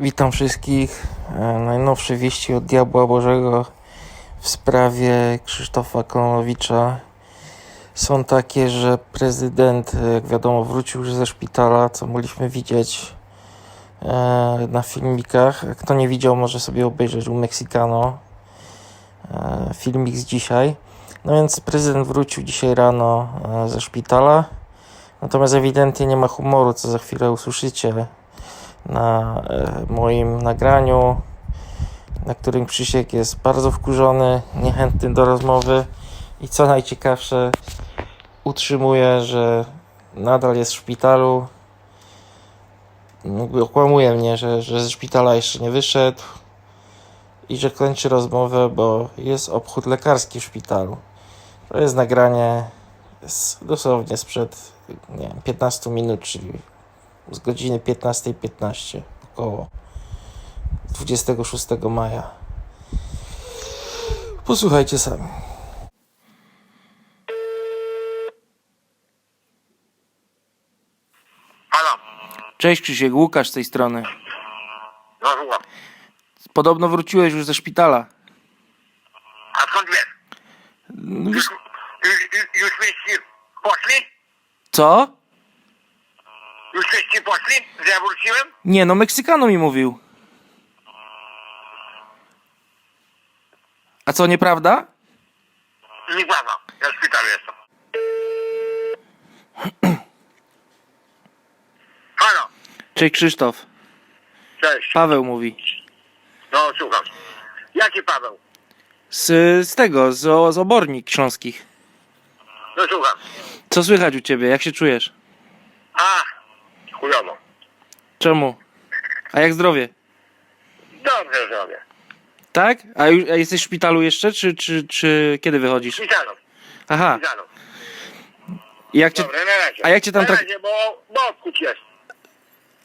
Witam wszystkich. E, Najnowsze wieści od Diabła Bożego w sprawie Krzysztofa Kononowicza są takie, że prezydent, e, jak wiadomo, wrócił już ze szpitala, co mogliśmy widzieć e, na filmikach. Kto nie widział, może sobie obejrzeć u Mexicano filmik z dzisiaj. No więc prezydent wrócił dzisiaj rano ze szpitala. Natomiast ewidentnie nie ma humoru, co za chwilę usłyszycie na e, moim nagraniu, na którym Krzysiek jest bardzo wkurzony, niechętny do rozmowy i co najciekawsze, utrzymuje, że nadal jest w szpitalu. Okłamuje mnie, że, że ze szpitala jeszcze nie wyszedł i że kończy rozmowę, bo jest obchód lekarski w szpitalu. To jest nagranie z, dosłownie sprzed nie wiem, 15 minut, czyli z godziny 15.15 około 26 maja. Posłuchajcie sami. Halo, Cześć Krzysiek, Łukasz z tej strony. no słucham. Podobno wróciłeś już ze szpitala. A skąd wiesz? No wiesz- Już, już, już wszyscy poszli? Co? Już wszyscy poszli, że ja wróciłem? Nie, no Meksykano mi mówił. A co, nieprawda? Nieprawda, ja w szpitalu jestem. Halo, Cześć Krzysztof. cześć. Paweł mówi. No słucham. Jaki Paweł? Z, z tego, z, o- z obornik śląskich. No słucham. Co słychać u ciebie? Jak się czujesz? A, chujowo. Czemu? A jak zdrowie? Dobrze zrobię. Tak? A, już, a jesteś w szpitalu jeszcze, czy, czy, czy kiedy wychodzisz? szpitalu, Aha. I Jak cię, Dobra, na razie. a jak cię tam Na trak- razie, bo, bo obchód jest.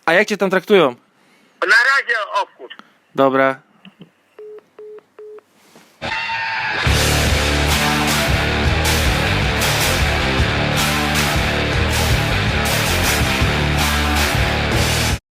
a jak cię tam traktują? Na razie obchód. Dobra.